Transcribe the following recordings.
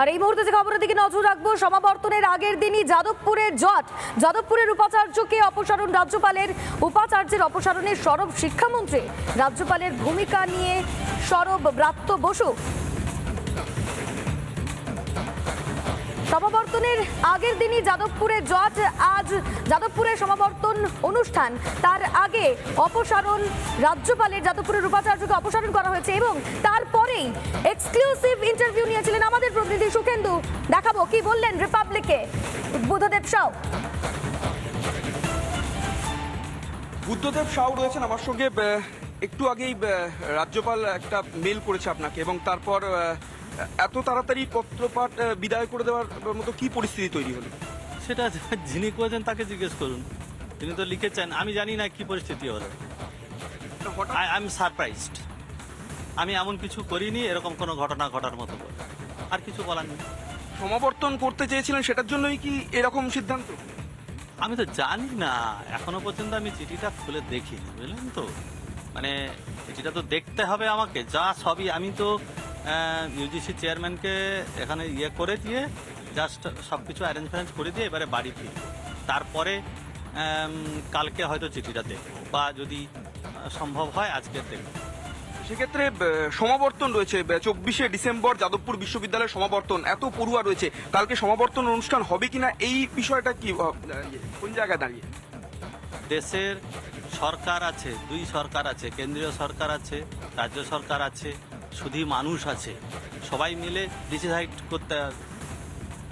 আর এই মুহূর্তে যে খবরের দিকে নজর রাখব, সমাবর্তনের আগের দিনই যাদবপুরের জট যাদবপুরের উপাচার্যকে অপসারণ, রাজ্যপালের উপাচার্যের অপসারণে সরব শিক্ষামন্ত্রী। রাজ্যপালের ভূমিকা নিয়ে সরব ব্রাত্য বসু। সমাবর্তনের আগের দিনই যাদবপুরে জজ আজ যাদবপুরের সমাবর্তন অনুষ্ঠান। তার আগে অপসারণ রাজ্যপালের যাদবপুরের উপাচার্যকে অপসারণ করা হয়েছে এবং তারপরেই এক্সক্লুসিভ ইন্টারভিউ নিয়েছিলেন আমাদের প্রতিনিধি সুখেন্দু। দেখাবো কি বললেন রিপাবলিকে বুদ্ধদেব সাউ। বুদ্ধদেব সাউ রয়েছেন আমার সঙ্গে। একটু আগেই রাজ্যপাল একটা মেল করেছে আপনাকে এবং তারপর এত তাড়াতাড়ি পত্রপাঠ বিদায় করে দেওয়ার মতো কি পরিস্থিতি তৈরি হলো? সেটা যিনি করেছেন তাকে জিজ্ঞেস করুন। তিনি তো লিখেছেন আমি জানি না কি পরিস্থিতি হলো। আই এম সারপ্রাইজড আমি এমন কিছু করিনি এরকম কোনো ঘটনা ঘটার মতো আর কিছু বলার নেই। সমাবর্তন করতে চেয়েছিলেন সেটার জন্যই কি এরকম সিদ্ধান্ত? আমি তো জানি না এখনও পর্যন্ত আমি চিঠিটা খুলে দেখিনি বুঝলেন তো? মানে চিঠিটা তো দেখতে হবে আমাকে যা সবই। আমি তো ইউজিসি চেয়ারম্যানকে এখানে ইয়ে করে দিয়ে জাস্ট সব কিছু অ্যারেঞ্জ ফ্যারেঞ্জ করে দিয়ে এবারে বাড়ি ফিরব। তারপরে কালকে হয়তো চিঠিটা দেখব বা যদি সম্ভব হয় আজকে দেখব। সেক্ষেত্রে সমাবর্তন রয়েছে। চব্বিশে ডিসেম্বর যাদবপুর বিশ্ববিদ্যালয়ের সমাবর্তন। এত পড়ুয়া রয়েছে। কালকে সমাবর্তন অনুষ্ঠান হবে কিনা এই বিষয়টা কি কোন জায়গায় দাঁড়িয়ে? দেশের সরকার আছে দুই সরকার আছে কেন্দ্রীয় সরকার আছে রাজ্য সরকার আছে শুধু মানুষ আছে। সবাই মিলে ডিসাইড করতে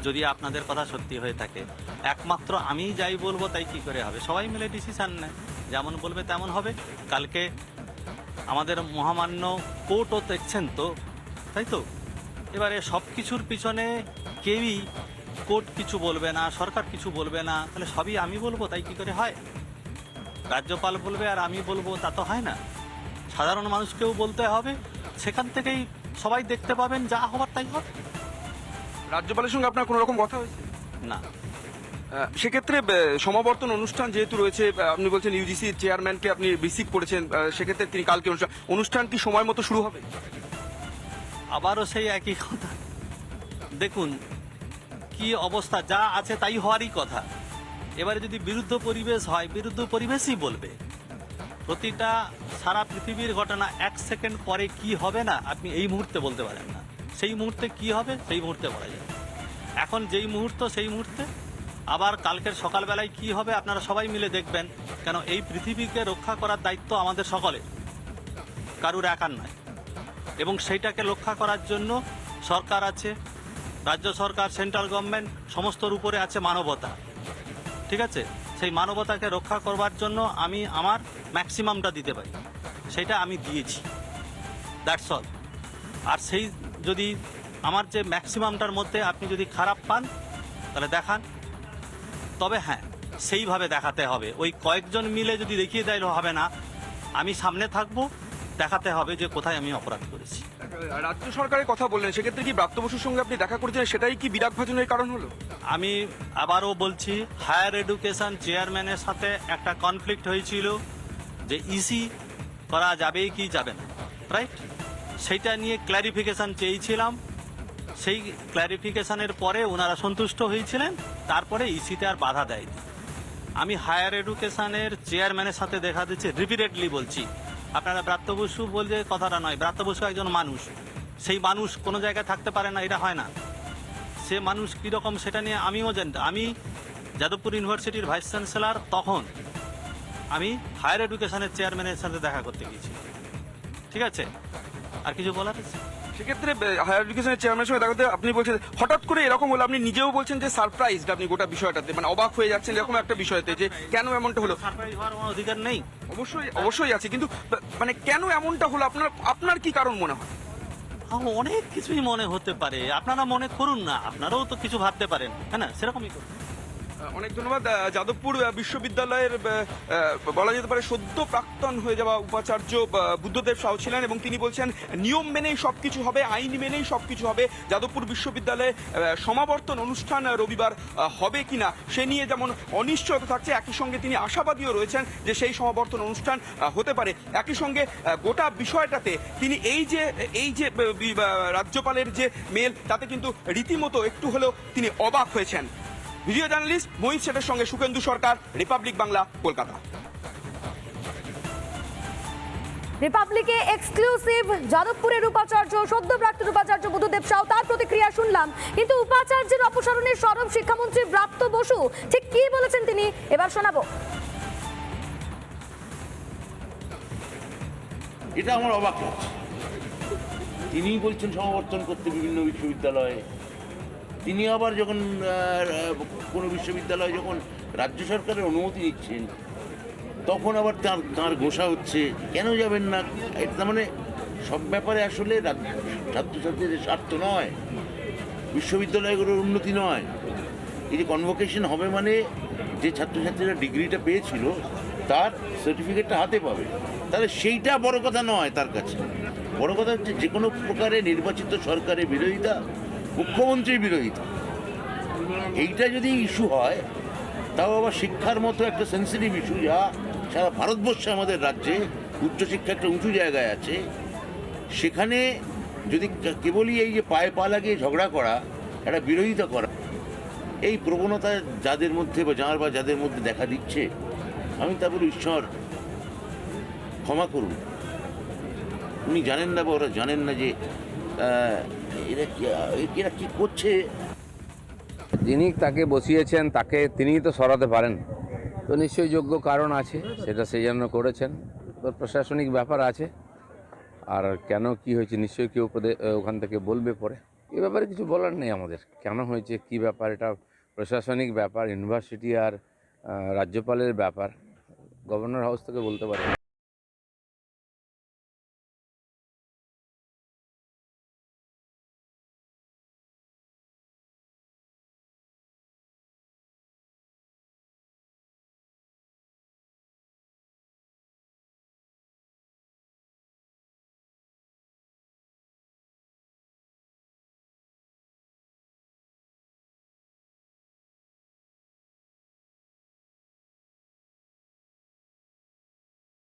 যদি আপনাদের কথা সত্যি হয়ে থাকে। একমাত্র আমি যাই বলব, তাই কি করে হবে? সবাই মিলে ডিসিশন নেয়। যেমন বলবে তেমন হবে। কালকে আমাদের মহামান্য কোর্টও দেখছেন তো? তাই তো? এবারে সব কিছুর পিছনে কেউই কোর্ট কিছু বলবে না, সরকার কিছু বলবে না। তাহলে সবই আমি বলব, তাই কি করে হয়? রাজ্যপাল বলবে আর আমি বলব, তা তো হয় না। সাধারণ মানুষকেও বলতে হবে। সেখান থেকেই সবাই দেখতে পাবেন যা হবার তাই হবে। রাজ্যপালের সঙ্গে আপনার কোনো রকম কথা হয়েছে? না। সেক্ষেত্রে সমাবর্তন অনুষ্ঠান যেহেতু রয়েছে আপনি বলছেন ইউজিসি চেয়ারম্যানকে আপনি রিসিভ করেছেন সেক্ষেত্রে তিনি কালকে অনুষ্ঠান অনুষ্ঠান কি সময় মতো শুরু হবে? আবারও সেই একই কথা। দেখুন কি অবস্থা যা আছে তাই হওয়ারই কথা। এবারে যদি বিরুদ্ধ পরিবেশ হয় বিরুদ্ধ পরিবেশই বলবে। প্রতিটা সারা পৃথিবীর ঘটনা এক সেকেন্ড পরে কি হবে না, আপনি এই মুহূর্তে বলতে পারেন না। সেই মুহূর্তে কি হবে, সেই মুহূর্তে বলা যায় এখন যেই মুহূর্ত, সেই মুহূর্তে। আবার কালকের সকালবেলায় কি হবে, আপনারা সবাই মিলে দেখবেন, কেন এই পৃথিবীকে রক্ষা করার দায়িত্ব আমাদের সকলে কারুর একার নয়। এবং সেইটাকে রক্ষা করার জন্য সরকার আছে, রাজ্য সরকার, সেন্ট্রাল গভর্নমেন্ট সমস্তর উপরে আছে মানবতা। ঠিক আছে? সেই মানবতাকে রক্ষা করবার জন্য আমি, আমার ম্যাক্সিমামটা দিতে পারি। সেটা আমি দিয়েছি। দ্যাটস অল আর সেই যদি আমার যে ম্যাক্সিমামটার মধ্যে আপনি যদি খারাপ পান তাহলে দেখান। তবে হ্যাঁ সেইভাবে দেখাতে হবে। ওই কয়েকজন মিলে যদি দেখিয়ে দেয় হবে না। আমি সামনে থাকব দেখাতে হবে যে কোথায় আমি অপরাধ করেছি। রাজ্য সরকারের কথা বললেন সেক্ষেত্রে কি ব্রাত্য বসুর সঙ্গে আপনি দেখা করেছেন? সেটাই কি বিরাট ভাজনের কারণ হলো? আমি আবারও বলছি হায়ার এডুকেশন চেয়ারম্যানের সাথে একটা কনফ্লিক্ট হয়েছিল। যে ইসি করা যাবে কি যাবে না রাইট সেইটা নিয়ে ক্ল্যারিফিকেশন চেয়েছিলাম। সেই ক্ল্যারিফিকেশনের পরে ওনারা সন্তুষ্ট হয়েছিলেন, তারপরে ইসিতে আর বাধা দেয়নি। আমি হায়ার এডুকেশানের চেয়ারম্যানের সাথে দেখা দিচ্ছে রিপিটেডলি বলছি। আপনারা ব্রাত্য বসু বলছে কথাটা নয়, ব্রাত্য বসু একজন মানুষ। সেই মানুষ কোনো জায়গায় থাকতে পারে না, এটা হয় না। সে মানুষ কীরকম সেটা নিয়ে আমিও জানতাম আমি যাদবপুর ইউনিভার্সিটির ভাইস চ্যান্সেলার তখন আমি হায়ার এডুকেশনের চেয়ারম্যানের সাথে দেখা করতে গিয়েছি। ঠিক আছে? আর কিছু বলার আছে? সেক্ষেত্রে হায়ার এডুকেশনের চেয়ারম্যানের সঙ্গে দেখা করতে আপনি বলছেন হঠাৎ করে এরকম হলো আপনি নিজেও বলছেন যে সারপ্রাইজড আপনি গোটা বিষয়টাতে মানে অবাক হয়ে যাচ্ছেন এরকম একটা বিষয়তে যে কেন এমনটা হলো? সারপ্রাইজ হওয়ার কোনো অধিকার নেই। অবশ্যই অবশ্যই আছে কিন্তু মানে কেন এমনটা হলো? আপনার আপনার কি কারণ মনে হয়? অনেক কিছুই মনে হতে পারে। আপনারা মনে করুন না আপনারাও তো কিছু ভাবতে পারেন হ্যাঁ না? সেরকমই করুন অনেক ধন্যবাদ। যাদবপুর বিশ্ববিদ্যালয়ের বলা যেতে পারে সদ্য প্রাক্তন হয়ে যাওয়া উপাচার্য বুদ্ধদেব সাউ ছিলেন এবং তিনি বলছেন, নিয়ম মেনেই সবকিছু হবে, আইন মেনেই সবকিছু হবে। যাদবপুর বিশ্ববিদ্যালয়ে সমাবর্তন অনুষ্ঠান রবিবার হবে কিনা সে নিয়ে যেমন অনিশ্চয়তা থাকছে, একই সঙ্গে তিনি আশাবাদীও রয়েছেন যে সেই সমাবর্তন অনুষ্ঠান হতে পারে। একই সঙ্গে গোটা বিষয়টাতে তিনি এই যে এই যে রাজ্যপালের যে মেল, তাতে কিন্তু রীতিমতো একটু হলেও তিনি অবাক হয়েছেন। ভিডিও জার্নালিস্ট মহিত সেটের সঙ্গে সুকেন্দু সরকার রিপাবলিক বাংলা কলকাতা। রিপাবলিকে এক্সক্লুসিভ যাদবপুরের উপাচার্য সদ্য প্রাক্তন উপাচার্য বুদ্ধদেব সাউ তার প্রতিক্রিয়া শুনলাম। কিন্তু উপাচার্যের অপসারণের সরব শিক্ষামন্ত্রী ব্রাত্য বসু ঠিক কি বলেছেন তিনি? এবার শোনাবো। এটা আমার অবাক লাগছে। তিনিই বলছেন সমাবর্তন করতে বিভিন্ন বিশ্ববিদ্যালয়ে। তিনি আবার যখন কোনো বিশ্ববিদ্যালয়ে যখন রাজ্য সরকারের অনুমতি নিচ্ছেন, তখন আবার তার, তাঁর ঘোষা হচ্ছে, কেন যাবেন না? এটা মানে সব ব্যাপারে আসলে ছাত্রছাত্রীদের স্বার্থ নয়, বিশ্ববিদ্যালয়গুলোর উন্নতি নয়। এই যে কনভোকেশন হবে মানে যে ছাত্রছাত্রীরা ডিগ্রিটা পেয়েছিল, তার সার্টিফিকেটটা হাতে পাবে। তাহলে সেইটা বড় কথা নয় তার কাছে। বড় কথা হচ্ছে যে কোনো প্রকারে নির্বাচিত সরকারের বিরোধিতা মুখ্যমন্ত্রীর বিরোধিতা এইটা যদি ইস্যু হয়, তাও আবার শিক্ষার মতো একটা সেন্সিটিভ ইস্যু যা সারা ভারতবর্ষে আমাদের রাজ্যে উচ্চশিক্ষা একটা উঁচু জায়গায় আছে, সেখানে যদি কেবলই এই যে পায়ে পা লাগিয়ে ঝগড়া করা, একটা বিরোধিতা করা, এই প্রবণতা যাদের মধ্যে বা যার বা যাদের মধ্যে দেখা দিচ্ছে, আমি তা বলি ঈশ্বর, ক্ষমা করুন। উনি জানেন না বা ওরা জানেন না যে এরা কি- করছে? যিনি তাকে বসিয়েছেন, তাকে তিনিই তো সরাতে পারেন। তো নিশ্চয়ই যোগ্য কারণ আছে, সেটা সেই জন্য করেছেন। তো প্রশাসনিক ব্যাপার আছে, আর কেন, কি হয়েছে, নিশ্চয়ই কেউ ওখান থেকে বলবে পরে। এ ব্যাপারে কিছু বলার নেই আমাদের। কেন হয়েছে, কি ব্যাপার, এটা প্রশাসনিক ব্যাপার, ইউনিভার্সিটি আর রাজ্যপালের ব্যাপার। গভর্নর হাউস থেকে বলতে পারেন।